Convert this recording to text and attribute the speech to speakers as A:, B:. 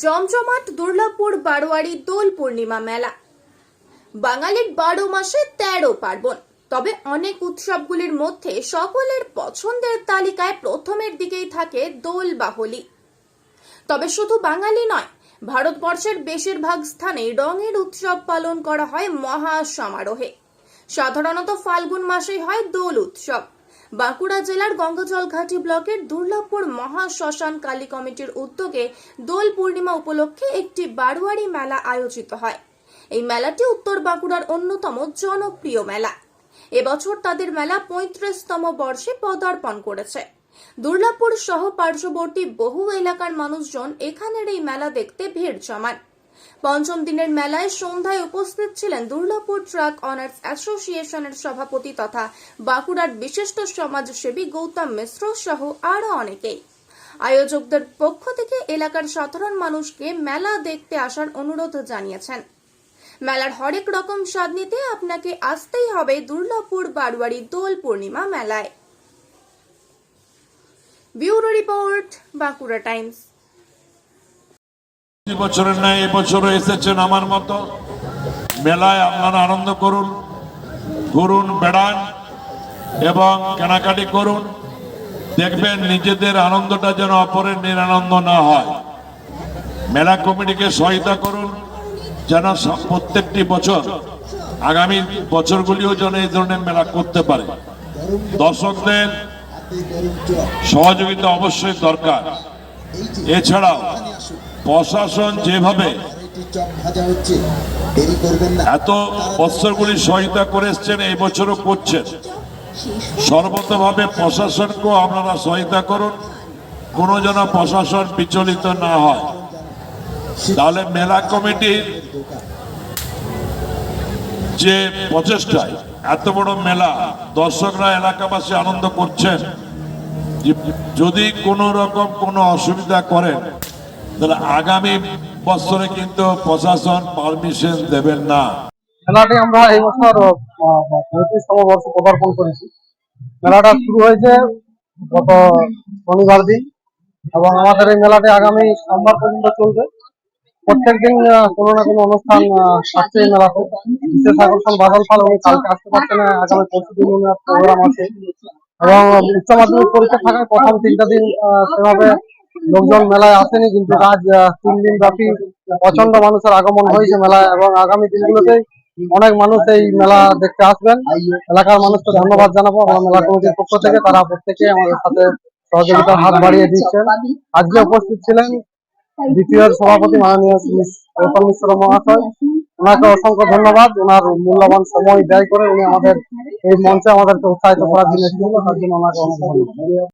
A: জমজমাট দুর্লভপুর বারোয়ারি দোল পূর্ণিমা মেলা। বাঙালির বারো মাসে তেরো পার্বণ। তবে অনেক উৎসবগুলির মধ্যে সকলের পছন্দের তালিকায় প্রথমের দিকেই থাকে দোল বা হোলি তবে শুধু বাঙালি নয়, ভারতবর্ষের বেশিরভাগ স্থানে রঙের উৎসব পালন করা হয় মহা সমারোহে। সাধারণত ফাল্গুন মাসেই হয় দোল উৎসব। বাঁকুড়া জেলার গঙ্গাজলঘাটি ব্লকের দুর্লভপুর মহা শ্মশান কালী কমিটির উদ্যোগে দোল পূর্ণিমা উপলক্ষে একটি বারোয়ারি মেলা আয়োজিত হয়। এই মেলাটি উত্তর বাঁকুড়ার অন্যতম জনপ্রিয় মেলা। এবছর তাদের মেলা পঁয়ত্রিশতম বর্ষে পদার্পণ করেছে। দুর্লাভপুর সহ পার্শ্ববর্তী বহু এলাকার মানুষজন এখানের এই মেলা দেখতে ভিড় জমান। পঞ্চম দিনের মেলায় সন্ধ্যায় উপস্থিত ছিলেন দুর্লাভপুর ট্রাক অনার্স অ্যাসোসিয়েশনের সভাপতি তথা বাঁকুড়ার বিশিষ্ট সমাজসেবী গৌতম মিশ্র সহ আরও অনেকেই। আয়োজকদের পক্ষ থেকে এলাকার সাধারণ মানুষকে মেলা দেখতে আসার অনুরোধ জানিয়েছেন। মেলার হরেক রকম স্বাদ নিতে আপনাকে আসতেই হবে দুর্লভপুর বারোয়ারি দোল পূর্ণিমা মেলায়। Bureau report, Bankura times.
B: বছরের ন্যায় এবছরও এসেছেন আমার মতো। মেলায় আপনারা আনন্দ করুন, ঘুরুন, বেড়ান এবং কেনাকাটি করুন। দেখবেন নিজেদের আনন্দটা যেন অপরের নিরানন্দ না হয়। মেলা কমিটিকে সহায়তা করুন, যেন প্রত্যেকটি বছর, আগামী বছরগুলিও যেন এই ধরনের মেলা করতে পারে। দর্শকদের সহযোগিতা অবশ্যই দরকার। এছাড়াও প্রশাসন যেভাবে এত বৎসরগুলি সহায়তা করে এসছেন, এই বছরও করছেন। সর্বতভাবে প্রশাসনকেও আপনারা সহায়তা করুন, কোনো যেন প্রশাসন বিচলিত না হয়। তাহলে মেলা কমিটির যে প্রচেষ্টায় এত বড় মেলা দর্শকরা, এলাকাবাসী আনন্দ করছেন। যদি কোনো রকম কোনো অসুবিধা করেন, তাহলে আগামী বছরে কিন্তু প্রশাসন পারমিশন দেবেন না।
C: মেলাটি আমরা এই বছর পঁয়ত্রিশতম বর্ষে পদার্পণ করেছি। মেলাটা শুরু হয়েছে গত শনিবার দিন এবং আমাদের এই মেলাটি আগামী সোমবার পর্যন্ত চলবে। প্রত্যেক দিন কোনো না কোনো অনুষ্ঠান থাকছে এই মেলাতে। বিশেষ আকর্ষণ বাদল পাল, উনি কালকে আসতে পারছেন না, আগামী পরশু দিন প্রোগ্রাম আছে। এবং উচ্চ মাধ্যমিক পরীক্ষা থাকায় প্রথম তিনটা দিন সেভাবে লোকজন মেলায় আসেনি, কিন্তু আজ তিন দিন ব্যাপী প্রচণ্ড মানুষের আগমন হয়েছে মেলায় এবং আগামী দিনগুলোতে অনেক মানুষ এই মেলা দেখতে আসবেন। এলাকার মানুষকে ধন্যবাদ জানাব আমরা মেলা কমিটির পক্ষ থেকে তারা প্রত্যেকে আমাদের সাথে সহযোগিতার হাত বাড়িয়ে দিচ্ছেন। আজকে উপস্থিত ছিলেন দ্বিতীয় সভাপতি মাননীয় গৌতম মিশ্র মহাশয়। ওনাকে অসংখ্য ধন্যবাদ। ওনার মূল্যবান সময় ব্যয় করে উনি আমাদের এই মঞ্চে আমাদেরকে উৎসাহিত করার জন্য তার জন্য ওনাকে অনেক ধন্যবাদ